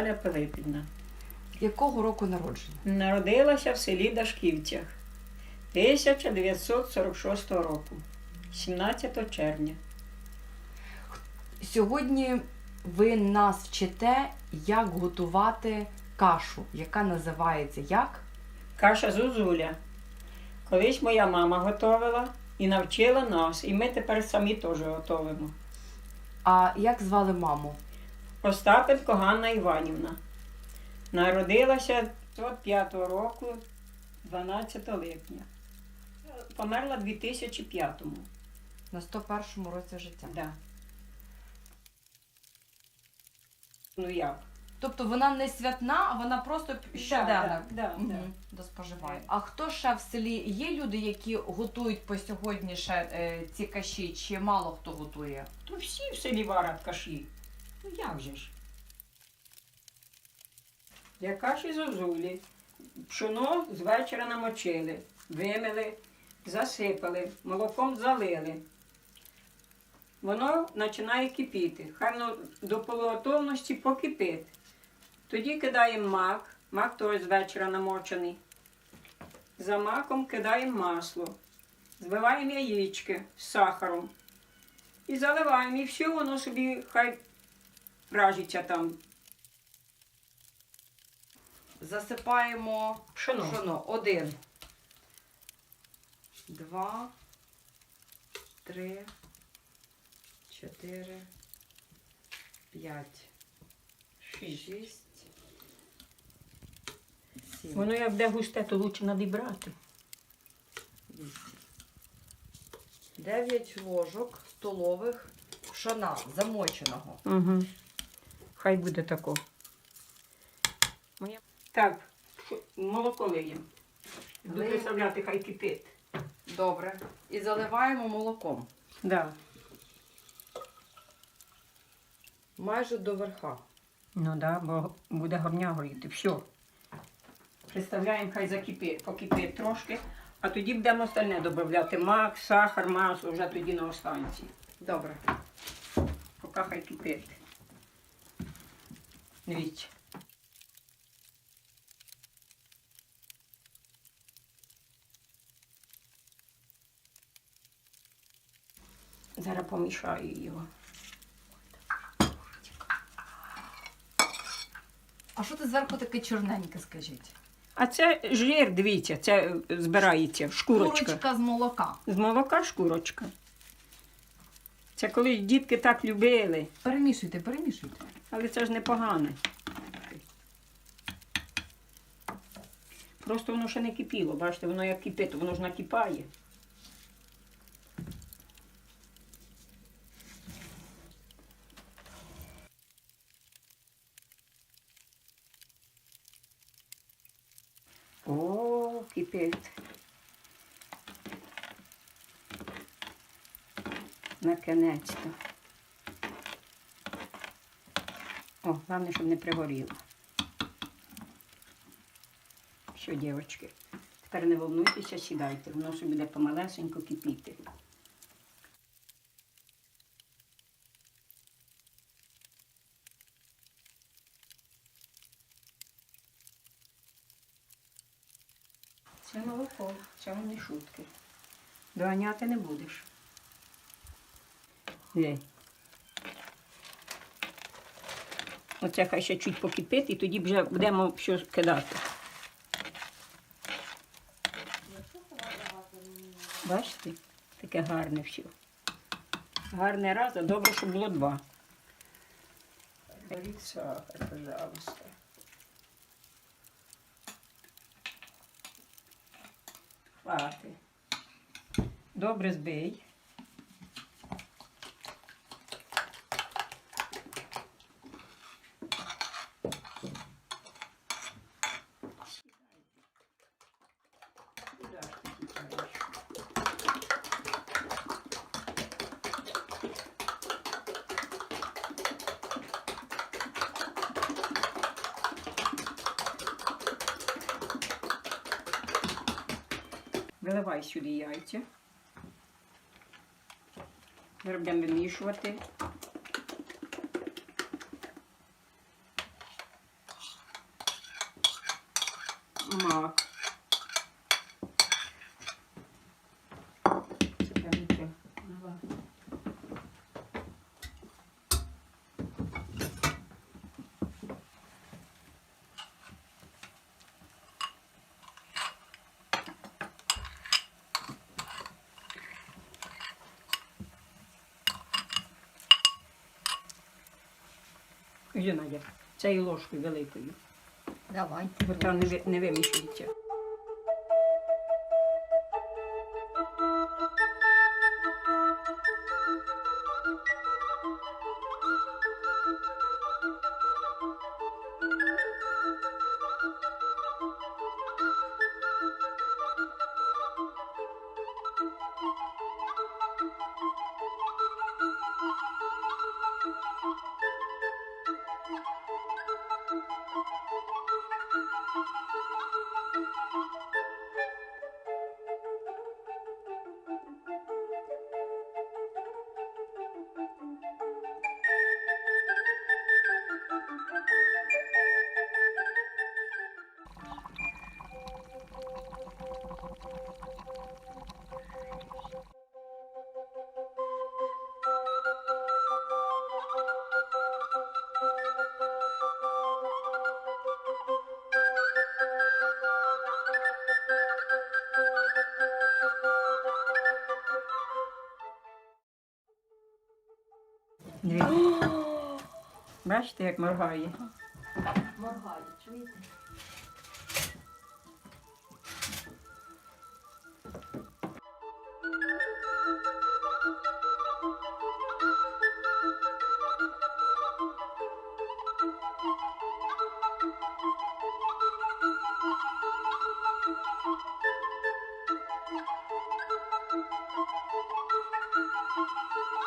Наталя Пилипівна. Якого року народження? Народилася в селі Дашківцях 1946 року, 17 червня. Сьогодні ви нас вчите, як готувати кашу, яка називається як? Каша зузуля. Колись моя мама готувала і навчила нас, і ми тепер самі теж готуємо. А як звали маму? Остапенко Ганна Іванівна. Народилася 5 року, 12 липня. Померла в 2005-му. На 101 році життя. Да. Ну як? Тобто вона не святна, а вона просто щоденна. Да, да, да. До споживання. А хто ще в селі? Є люди, які готують по сьогодні ще е, ці каші, чи мало хто готує? То всі в селі варять каші. Ну як же ж? Для каші зозулі. Пшоно з вечора намочили, вимили, засипали, молоком залили. Воно починає кипіти. Хай воно до полуготовності покипить. Тоді кидаємо мак, мак той з вечора намочений. За маком кидаємо масло, збиваємо яєчки з сахаром. І заливаємо, і все воно собі хай пражиться там. Засипаємо Пшоно. пшоно. Один. Два. Три. Чотири. П'ять. Шість. Сім. Воно як буде густе, то лучше надібрати. Вісім. Дев'ять ложок столових пшона замоченого. Угу. Хай буде тако. Так, молоко лиємо. Буду Лиємо. хай кипить. Добре. І заливаємо молоком. Да. Майже до верха. Ну да, бо буде горня горіти. Все. Представляємо, хай закипить, покипить трошки, а тоді будемо остальне додати. Мак, сахар, масло, вже тоді на останці. Добре. Поки хай кипить. Дивіться. Зараз помішаю його. А що ти зверху таке чорненьке, скажіть? А це жир, дивіться, це збирається, шкурочка. Курочка з молока. З молока шкурочка. Це коли дітки так любили, Перемішуйте, перемішуйте. Але це ж непогане. Просто воно ще не кипіло, бачите, воно як кипить, воно ж накипає. О, кипить. Наконець-то. О, головне, щоб не пригоріло. Що, дівчатки, тепер не волнуйтеся, сідайте, воно собі буде помалесенько кипіти. Це молоко, це не шутки. Доганяти не будеш. Є. Оце хай ще чуть покипить і тоді вже будемо все кидати. Бачите? Таке гарне все. Гарне раз, а добре, щоб було два. Беріть сахар, пожалуйста. Хвати. Добре збий. Виливаю сюди яйця. Зараз будемо вимішувати. Мак. Ось, я цією ложкою великою, Давайте. бо там не, не вимішується. Дивіться. Бачите, як моргає? Моргає, чуєте? Пахне як.